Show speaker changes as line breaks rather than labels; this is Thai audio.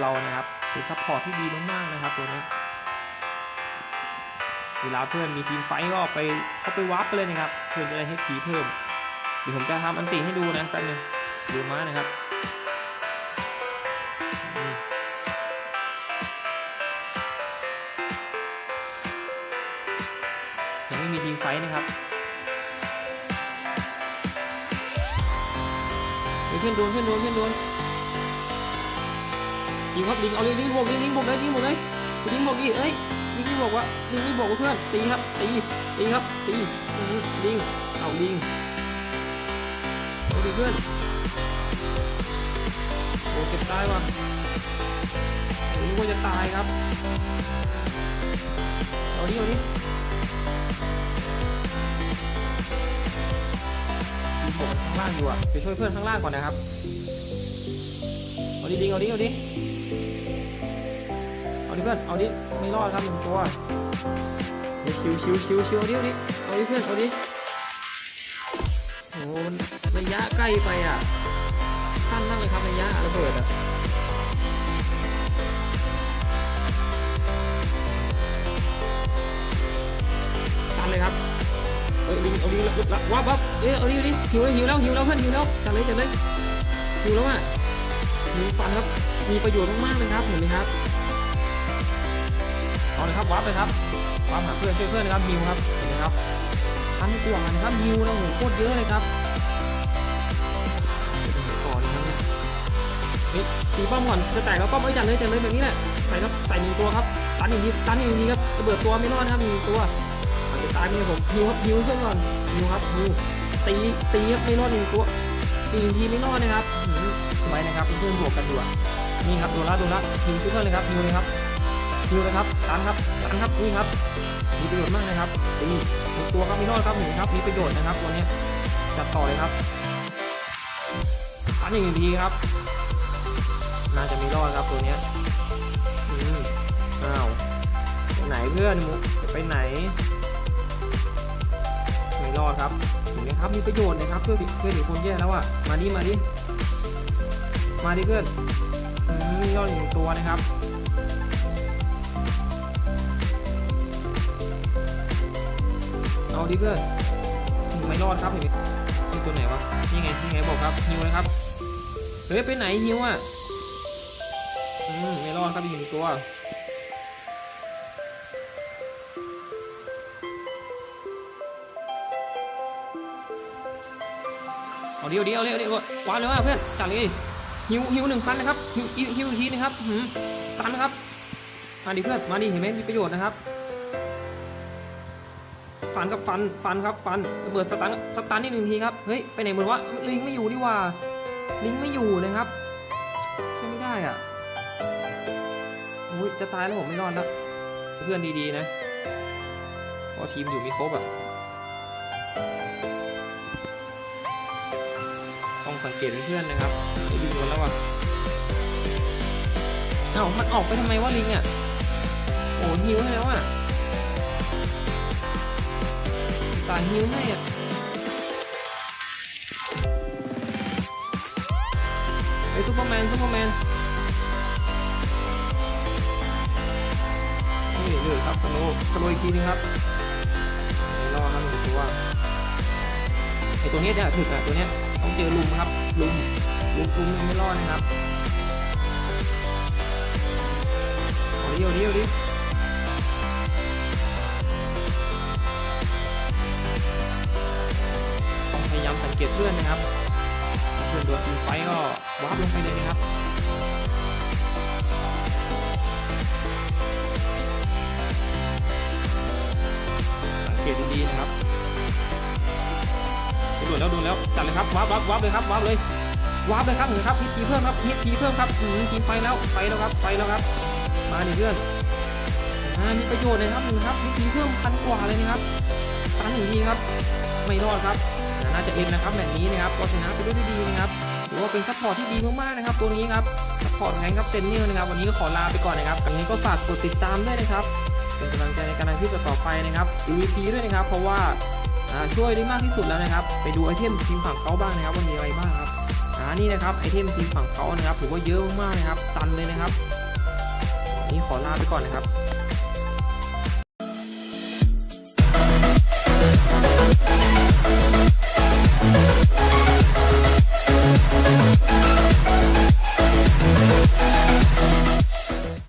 เรานะครับเป็นซัพพอร์ตที่ดีมากๆนะครับตัวนี้เวลาเพื่อนมีทีมไฟท์ก็ไปเขาไปวาร์ปไปเลยนะครับ เพื่อนจะได้ให้ผีเพิ่ม เดี๋ยวผมจะทำอันติให้ดูนะแป๊บนึงดูม้านะครับยังไม่มีทีมไฟท์นะครับเฮ้ยเพื่อนโดนเพื่อนโดนเพื่อนโดน ยิงครับลิงเอาเลยลิงบวกลิงลิงบวกเลยลิงบวกเลยลิงบวกดิเอ้ยลิงบอกว่าลิงบอกว่าเพื่อนตีครับตีตีครับตีลิงเอาลิงเอาดิเพื่อนโอ้เจ็บตายว่ะนึกว่าจะตายครับเอาดิเอาดิมีผมข้างล่างอยู่อะไปช่วยเพื่อนข้างล่างก่อนนะครับเอาดิดิงเอาดิเอาดิ ดิเพื่อน เอาดิ ไม่รอดครับหนึ่งตัวเดี๋ยวชิวชิวชิวชิวเอาดิเอาดิเอาดิเพื่อน เอาดิ โอ้ระยะใกล้ไปอะ สั้นมากเลยครับระยะระเบิดอะสั้นเลยครับ เออลิเอาลิแล้วแล้ววับวับเอ้ยเอาลิเอาดิหิวแล้วหิวแล้วหิวแล้วเพื่อนหิวแล้วจัดเลยจัดเลยหิวแล้วอะหิวฟันครับ มีประโยชน์มากๆเลยครับ เห็นไหมครับ เอาเลยครับวับไปครับวับหาเพื่อนช่วยเพื่อนนะครับหิวครับเห็นไหมครับพันกว่านะครับยิวนะโหโคตรเยอะเลยครับก่อนนะครับเฮ้ยตีป้อมก่อนจะแตกแล้วป้อมไอ้ยจัดเลยจัดเลยแบบนี้แหละใส่ครับใส่หนึ่งตัวครับตันอีกทีตันอีกทีครับระเบิดตัวไม่รอดนะครับมีหนึ่งตัวอาจจะตายไปเลยผมฮิวครับฮิวเพื่อนก่อนฮิวครับฮิวตีตีครับไม่รอดหนึ่งตัวตีอีกทีไม่รอดนะครับไว้นะครับเพื่อนๆบวกกันด่วนนี่ครับโดนละโดนละฮิวช่วยเพื่อนเลยครับฮิวเลยครับ ฮิวเลยครับตันครับตันครับนี่ครับ มีประโยชน์มากนะครับตีตัวครับมีรอดครับหนึ่งครับมีประโยชน์นะครับตัวนี้จัดต่อเลยครับอันหนึ่งดีครับ น่าจะมีรอดครับตัวนี้อืมอ้าวไปไหนเพื่อนมุกจะไปไหนไม่รอดครับเห็นไหมครับมีประโยชน์นะครับเพื่อเพื่อนอีกคนแย่แล้วอะมาดิมาดิมาดิเพื่อนอืมมีรอดหนึ่งตัวนะครับ เอาดิเพื่อนไม่รอดครับเห็นไหมนี่ตัวไหนวะนี่ไงนี่ไงบอกครับฮิวนะครับเฮ้ยไปไหนฮิวอะอืมไม่รอดครับอีกหนึ่งตัวเอาเดียวเดียวเดียวเดียววาเลยว่ะเพื่อนจัดเลยฮิวฮิวหนึ่งพันนะครับฮิวฮิวทีนะครับตันนะครับมาดิเพื่อนมาดิเห็นไหมมีประโยชน์นะครับ ฟันครับฟันฟันครับฟันระเบิดสตันสตันนี่หนึ่งทีครับเฮ้ยไปไหนหมดวะลิงไม่อยู่นี่ว่าลิงไม่อยู่นะครับช่วยไม่ได้อะอุ้ยจะตายแล้วผมไม่รอดแล้วเพื่อนดีๆนะเพราะทีมอยู่มีครบอะต้องสังเกตเพื่อนๆนะครับไอ้ลิงโดนแล้วอะเอ้ามันออกไปทำไมวะลิงอะโอ้หิวแล้วอะ สารหิวให้อะไอ้ซูเปอร์แมนซูเปอร์แมนนี่เลยครับสโลว์สโลว์อีกทีนึงครับไม่รอดครับหนึ่งตัวไอ้ตัวเนี้ยเนี่ยถึกอะตัวเนี้ยต้องเจอลุมครับลุมลุมลุมยังไม่รอดนะครับเอาดิเอาดิเอาดิ เกตเพื่อนนะครับเพื่อนโดนตีไฟก็วาร์ปลงไปเลยนะครับสังเกตดีๆนะครับโดนแล้วโดนแล้วจัดเลยครับวาร์ปวาร์ปวาร์ปเลยครับวาร์ปเลยวาร์ปเลยครับเห็นครับฮิตทีเพิ่มครับฮิตทีเพิ่มครับอืมทีไปแล้วไปแล้วครับไปแล้วครับ มาดิเพื่อน มีประโยชน์เลยครับหนึ่งครับฮิตทีเพิ่มพันกว่าเลยนะครับตันหนึ่งทีครับ ไม่รอดครับน่าจะเอ็นนะครับแบบนี้นะครับก็ชนะไปด้วยดีนะครับถือว่าเป็นซัพพอร์ตที่ดีมากๆนะครับ ตัวนี้ครับซัพพอร์ตแทงครับเซนเนอร์นะครับ วันนี้ก็ขอลาไปก่อนนะครับอย่างนี้ก็ฝากกดติดตามด้วยนะครับ เป็นกำลังใจในการทำคลิปต่อไปนะครับดูวีพีด้วยนะครับ เพราะว่าช่วยได้มากที่สุดแล้วนะครับ ไปดูไอเทมทีมฝั่งเขาบ้างนะครับว่ามีอะไรบ้างครับอ่านี่นะครับไอเทมทีมฝั่งเขานะครับถือว่าเยอะมากๆนะครับ ตันเลยนะครับนนี้ขอลาไปก่อนนะครับ